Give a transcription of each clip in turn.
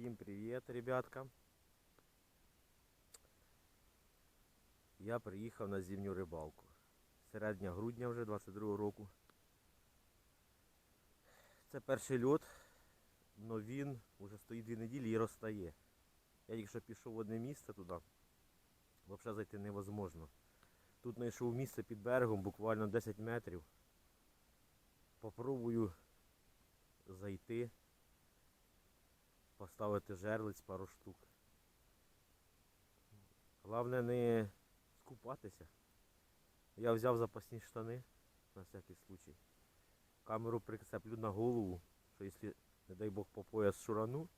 Всім привіт, ребятка. Я приїхав на зимню рибалку. Середня грудня вже 22 року. Це перший льот, але він вже стоїть дві неділі і розстає. Я тільки що пішов в одне місце туди. Взагалі зайти невозможно. Тут знайшов місце під берегом, буквально 10 метрів. Попробую зайти поставити жерлиць пару штук. Головне не скупатися. Я взяв запасні штани на всякий случай. Камеру прицеплю на голову, що якщо, не дай Бог, по пояс шурану,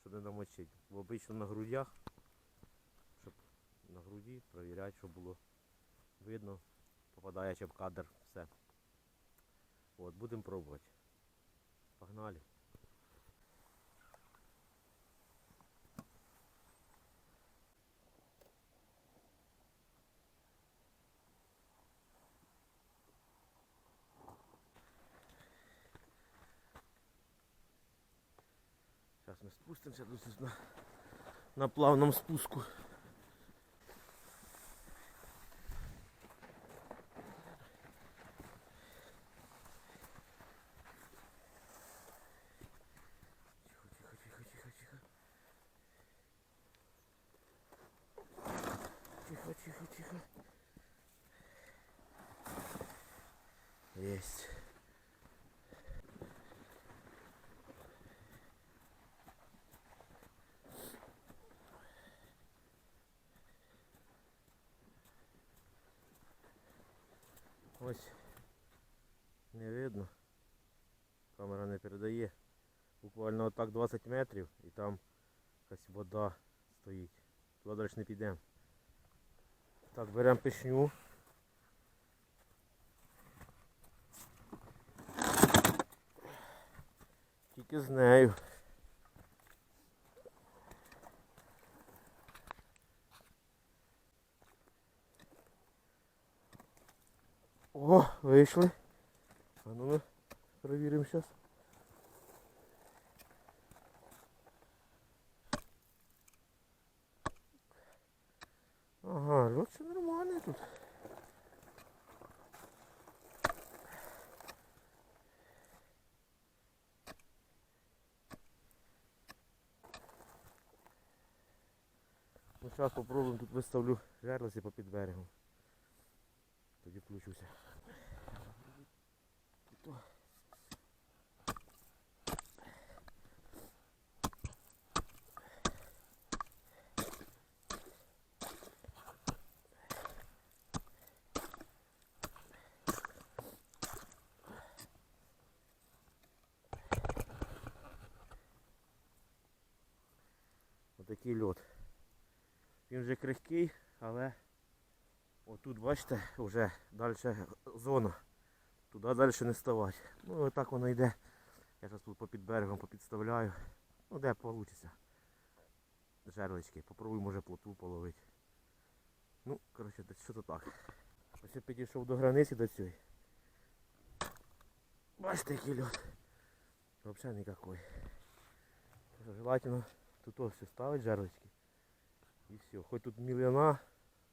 щоб не намочити. Бо обично на грудях, щоб на груді перевіряти, щоб було видно, попадає чи в кадр, все. От, будемо пробувати. Погнали. Спустимся тут на, на плавном спуску. Передає. Буквально отак 20 метрів і там якась вода стоїть. Туди далі не підемо. Так, беремо пишню. Тільки з нею. О, вийшли. А ну ми перевіримо зараз. Ага, лед все нормальний тут. Ну зараз попробуємо тут виставлю жерлиці по під берегом. Тоді включуся. Отакий льот. Він вже крихкий, але отут, бачите, вже далі зона. Туди далі не ставати. Ну отак воно йде. Я зараз тут попід берегом попідставляю. Ну де вийде. Жерлички. Попробую може плотву половити. Ну, коротше, що то так. Ось я підійшов до границі до цієї. Бачите, який льот. Взагалі ніякий. Желательно тут ось все ставить жерлички. І все. Хоч тут мільйона,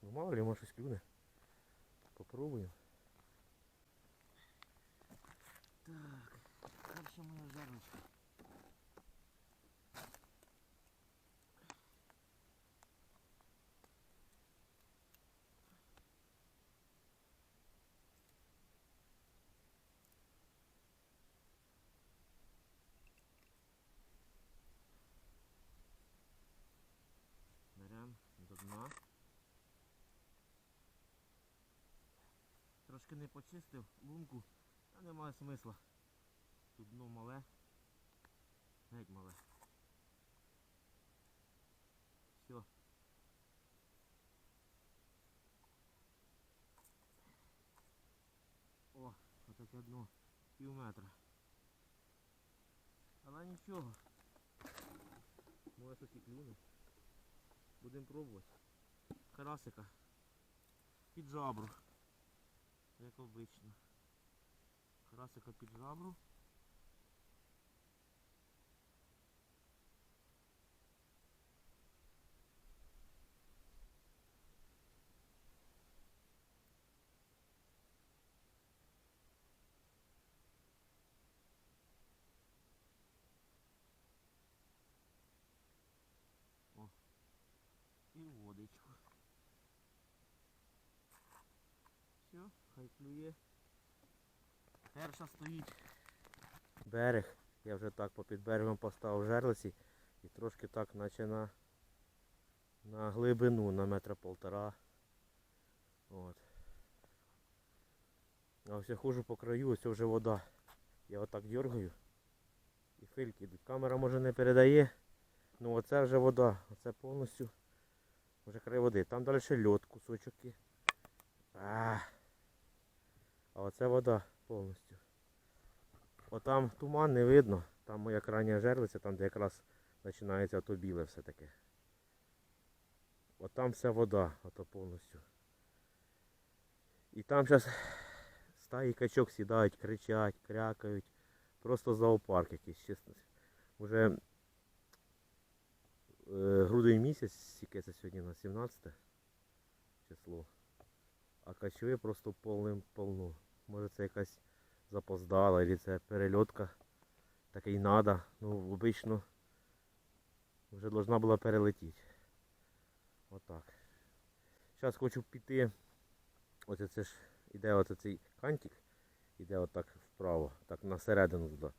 ну мало ли може щось клюне. Попробуємо. Так, перша моя жерличка. Трошки не почистив лунку, а немає смисла. Тут дно мале. Геть мале. Все. О, отаке дно. Пів метра. Але нічого. Може щось і клюне. Будемо пробувати. Карасика. Під жабру. Як обично. Красика під жабру. Хай клює. Перша стоїть. Берег. Я вже так попід берегом поставив жерлиці і трошки так наче на, на глибину на метра полтора. От. А ось я ходжу по краю, ось вже вода. Я отак дергаю і фильки йдуть. Камера може не передає. Ну оце вже вода. Оце повністю вже край води. Там далі льот, кусочок є. А, а оце вода повністю. Отам туман не видно. Там моя крайня жерлиця, там де якраз починається ото біле все таке. От там вся вода, ото повністю. І там зараз стаї качок сідають, кричать, крякають. Просто зоопарк якийсь, чесно. Уже е, грудень місяць, яке це сьогодні на 17 число. А качує просто повним полно. Може це якась запоздала, або це перельотка. Так і надо. Ну, обично вже должна була перелетіти. Отак. Зараз хочу піти. Оце це ж іде оце цей кантик. Іде отак вправо, так на середину туди.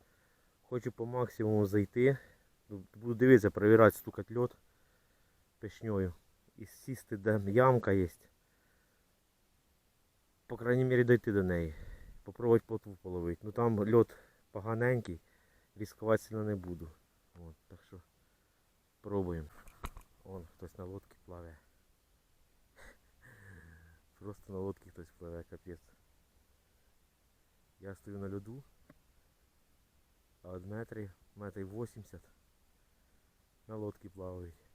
Хочу по максимуму зайти. Буду дивитися, перевіряти, стукати льот пешньою. І сісти, де ямка є. По крайній мірі дойти до неї. Попробувати плотву половити. Ну там льот поганенький, ризикувати сильно не буду. От, так що пробуємо. Вон хтось на лодці плаває. Просто на лодці хтось пливе, капець. Я стою на льоду, а от метрі, метрів 80 на лодці плавають.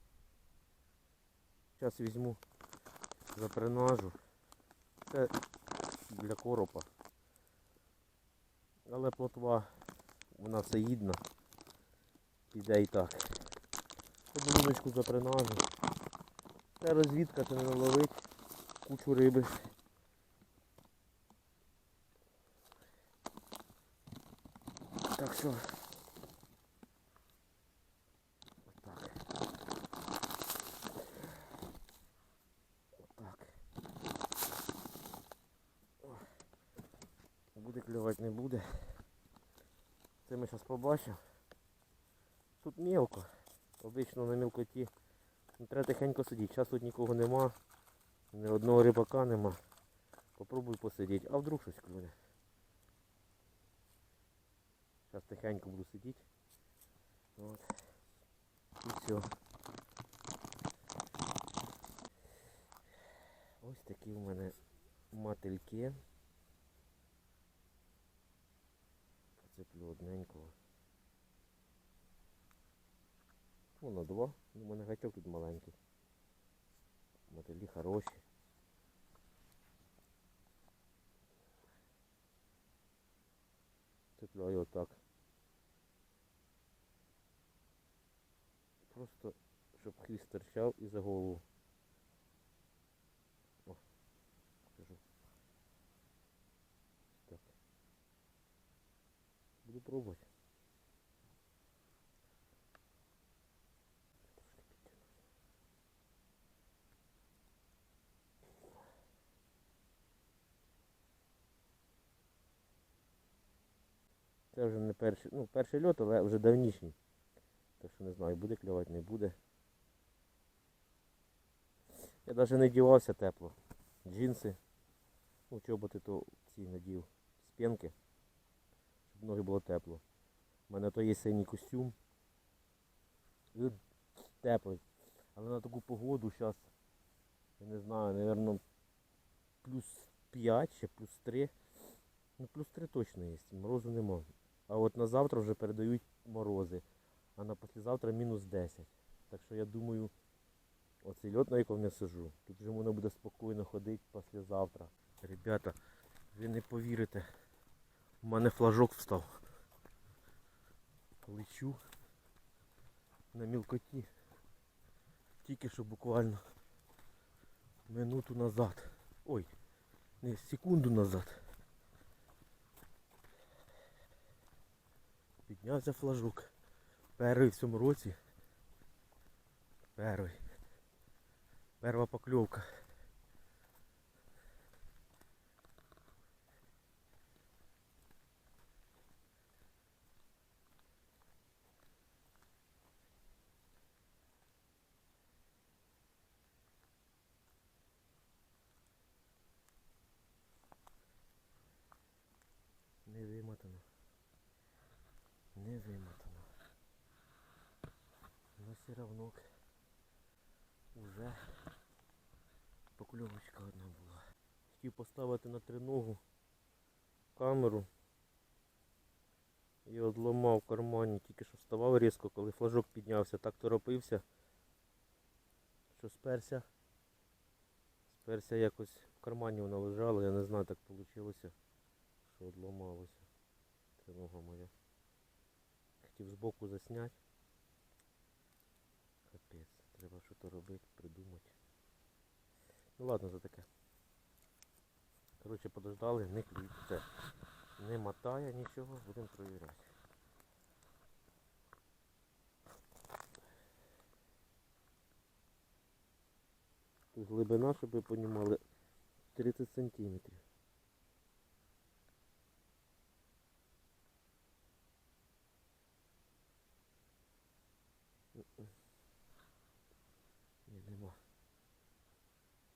Зараз візьму запринажу. Це для коропа. Але плотва, вона всеїдна. Піде і так. Одну луночку запринажу. Це розвідка, це не наловить кучу риби. Так що. Отак. Отак. О. Буде клювати, не буде. Це побачимо. Тут мелко. Обично на мілкоті. Треба тихенько сидіти. Зараз тут нікого нема. Ні одного рибака нема. Попробуй посидіти. А вдруг щось клюне. Зараз тихенько буду сидіти. От. І все. Ось такі в мене мотильки. Поцеплю одненького. Воно два. У мене гачок тут маленький. Мотилі хороші. Цепляю отак. Просто, щоб хвіст торчав і за голову. О, покажу. Так. Буду пробувати. Це вже не перший, ну перший льот, але вже давнішній. Так що не знаю, буде клювати, не буде. Я навіть не дівався тепло. Джинси. Ну, чоботи то ці надів з пенки. Щоб ноги було тепло. У мене то є синій костюм. Він теплий. Але на таку погоду зараз, я не знаю, напевно, плюс 5 чи плюс 3. Ну плюс 3 точно є, морозу нема. А от на завтра вже передають морози, а на післязавтра мінус 10. Так що я думаю, оцей льот, на якому я сижу, тут вже можна буде спокійно ходити післязавтра. Ребята, ви не повірите, у мене флажок встав. Лечу на мілкоті. Тільки що буквально минуту назад. Ой, не секунду назад. Піднявся флажок. Перший в цьому році. Перший. Перша покльовка. Все равно уже покльовочка одна була. Хотів поставити на триногу камеру і одламав в кармані, тільки що вставав різко, коли флажок піднявся, так торопився, що сперся. Сперся якось в кармані вона лежала, я не знаю, так вийшло, що одламалося. Тринога моя. Хотів збоку засняти. Треба щось робити, придумати. Ну ладно за таке. Коротше, подождали, не клюють. Не мотає нічого, будемо перевіряти. Глибина, щоб ви понімали, 30 сантиметрів. М-м. Ні, нема.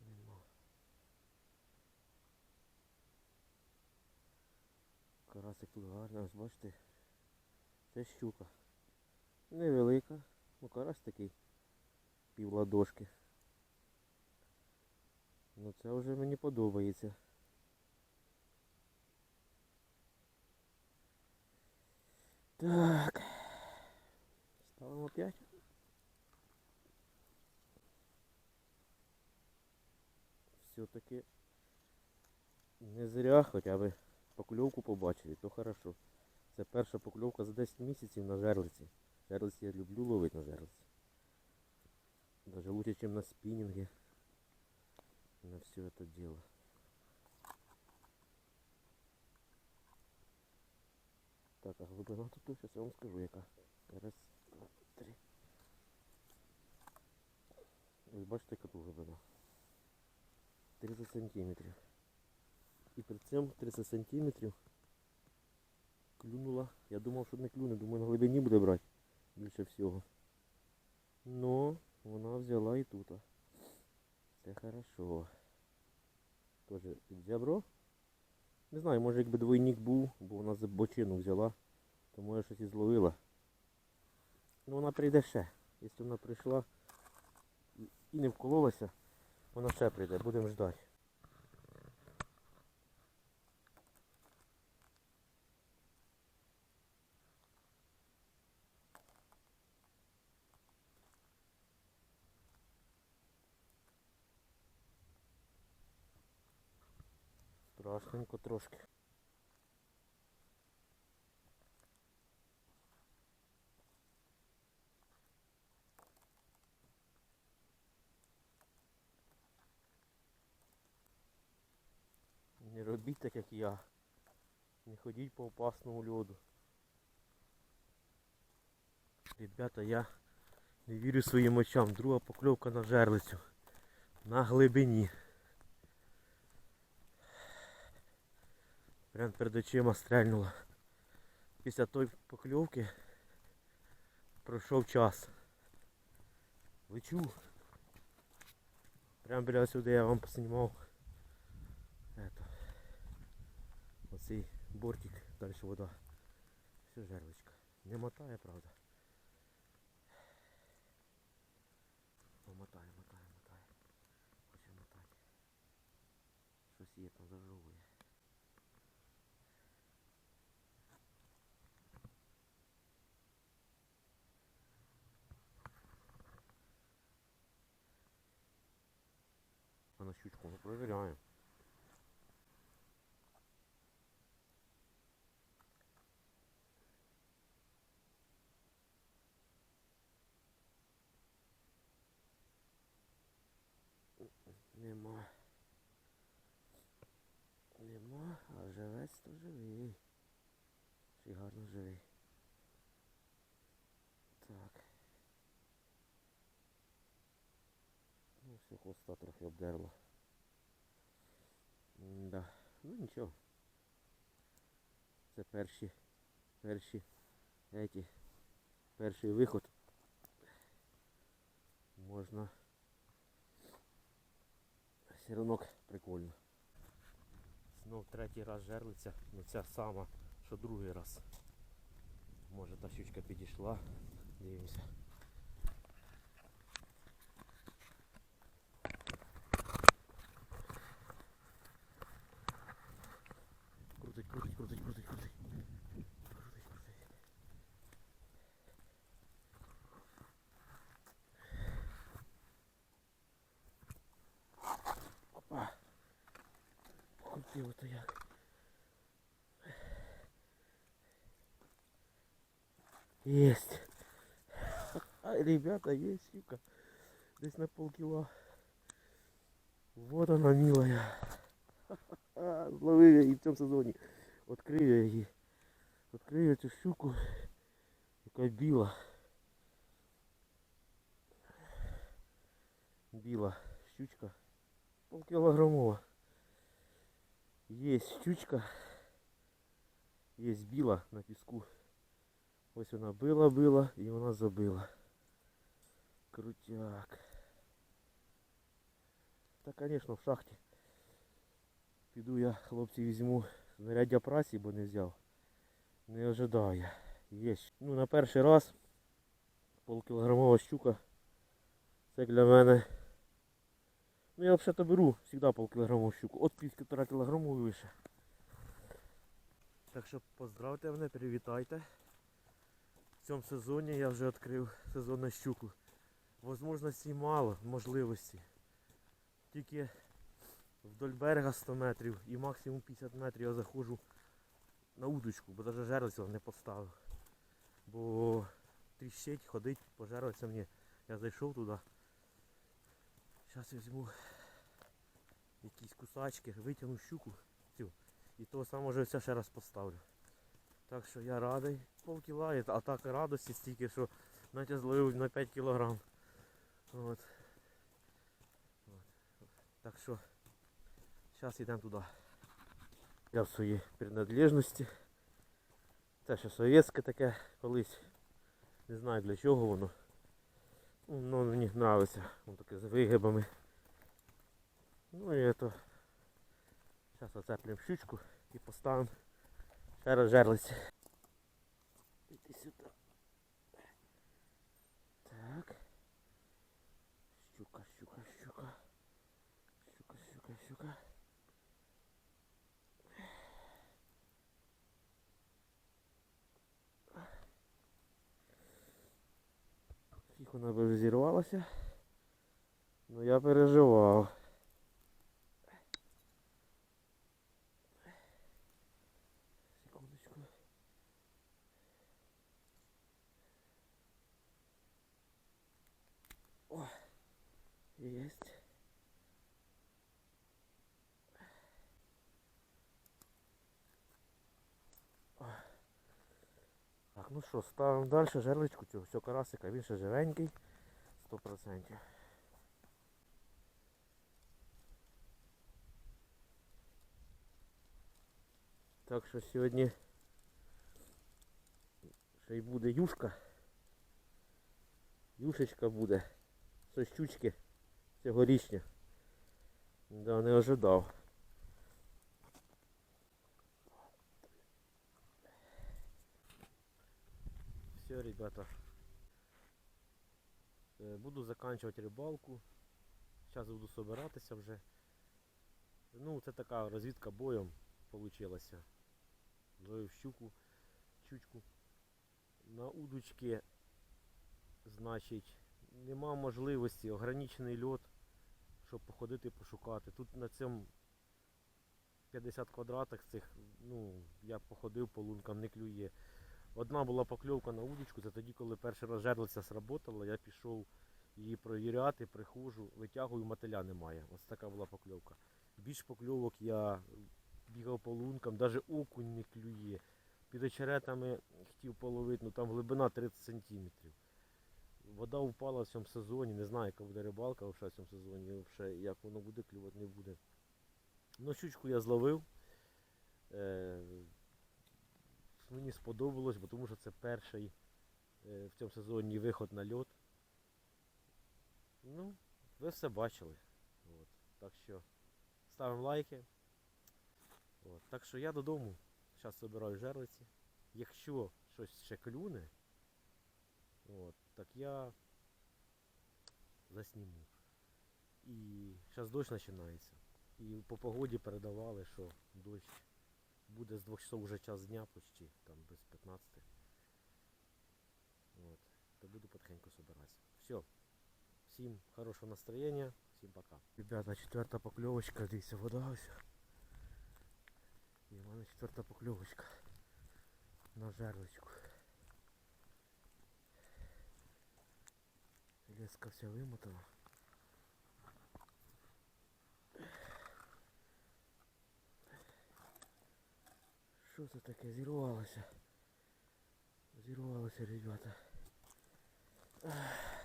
Нема. Карасик тут гарний, ось бачите. Це щука. Невелика. Ну карась такий. Пів ладошки. Ну це вже мені подобається. Так. Ставимо 5. Все-таки не зря хоча б покльовку побачили, то хорошо. Це перша покльовка за 10 місяців на жерлиці. Жерлиці я люблю ловити на жерлиці. Даже лучше, ніж на спінінгі. На все это дело. Так, а глибина тут сейчас я вам скажу яка. Раз, два, три. Ось бачите, яка тут глибина. 30 сантиметрів. І при цьому 30 сантиметрів клюнула. Я думав, що не клюне, думаю, на глибині буде брати більше всього. Но вона взяла і тут. Це хорошо. Тоже під. Не знаю, може якби двойник був, бо вона за бочину взяла, то може щось і зловила. Ну вона прийде ще. Якщо вона прийшла і не вкололася, вона ще прийде, будемо ждати. Страшненько трошки. Не робіть так, як я. Не ходіть по опасному льоду. Ребята, я не вірю своїм очам. Друга покльовка на жерлицю. На глибині. Прям перед очима стрельнула. Після тої покльовки пройшов час. Лечу. Прям біля сюди я вам поснімав. Это. Оцей бортик, далі вода. Все жерлочка. Не мотає, правда. О, мотає, мотає, мотає. Хоче мотати. Щось є там зажовує. А на щучку ми провіряємо. Нема. Нема, а живець то живий. Й гарно живий. Так. Ну, все, хвоста трохи обдерло. Да. Ну нічого. Це перші, перші, еті, перший виход. Можна. Все прикольно. Знов третій раз жерлиця, ну ця сама що другий раз. Може та щучка підійшла. Дивимося. Есть. А, ребята, есть щука. Здесь на полкила. Вот она, милая. Зловив я її в цьому сезоні. Открив я її. Открив я цю щуку. Яка біла. Біла щучка. Полкілограмова. Є щучка. Є біла на піску. Ось вона била-била і вона забила. Крутяк. Та, звісно, в шахті. Піду я, хлопці, візьму знаряддя праці, бо не взяв. Не ожидаю. Є. Ну, на перший раз полкілограмова щука. Це для мене. Ну я взагалі беру завжди полкілограмову щуку. От півтора кілограму і вище. Так що поздравте мене, привітайте. В цьому сезоні я вже відкрив сезон на щуку. Возможностей мало, можливості. Тільки вдоль берега 100 метрів і максимум 50 метрів я заходжу на удочку, бо навіть жерлиця не поставив. Бо тріщить, ходить по жерлицям ні. Я зайшов туди. Зараз візьму якісь кусачки, витягну щуку цю. І того самого вже все ще раз поставлю. Так що я радий. Полкіла, і- а так радості стільки, що навіть я зловив на 5 кілограм. От. От. Так що зараз йдемо туди. Я в своїй принадлежності. Це ще совєтське таке колись. Не знаю для чого воно. Ну, воно мені подобається. Воно таке з вигибами. Ну і это. Зараз оцеплюємо щучку і поставимо ще раз жерлиці. Іди сюди. Так. Щука, щука, щука. Щука, щука, щука. Їх вона би вже зірвалася. Ну я переживав. Ну що, ставимо далі жерличку цього все карасика, він ще живенький, 100%. Так що сьогодні ще й буде юшка. Юшечка буде. Це щучки цьогорічні. Да, не ожидав. Все, ребята. Е, Буду заканчивать рибалку. Зараз буду собиратися вже. Ну, це така розвідка боєм получилася. Зловив щуку, щучку. На удочки, значить, нема можливості, ограничений льот, щоб походити пошукати. Тут на цьому 50 квадратах цих, ну, я походив по лункам, не клює. Одна була покльовка на удочку, це тоді, коли перший раз жерлиця сработала, я пішов її провіряти, приходжу, витягую, мотиля немає. Ось така була покльовка. Більш покльовок я бігав по лункам, навіть окунь не клює. Під очеретами хотів половити, ну там глибина 30 сантиметрів. Вода впала в цьому сезоні, не знаю, яка буде рибалка в цьому сезоні, взагалі, як воно буде клювати, не буде. Ну, щучку я зловив. Мені сподобалось, бо тому що це перший е, в цьому сезоні виход на льот. Ну, ви все бачили. От. Так що ставимо лайки. От. Так що я додому. зараз збираю жерлиці. Якщо щось ще клюне, от, так я засніму. І зараз дощ починається. І по погоді передавали, що дощ буде з 2 часов вже час дня почти, там без 15. От. То буду потихеньку собиратися. Все. Всім хорошого настроєння, всім пока. Ребята, четверта покльовочка, дивіться, вода ось. І в мене четверта покльовочка на жерлочку. Леска вся вимотана. Що це таке? Зірвалося. Зірвалося, ребята. Ах.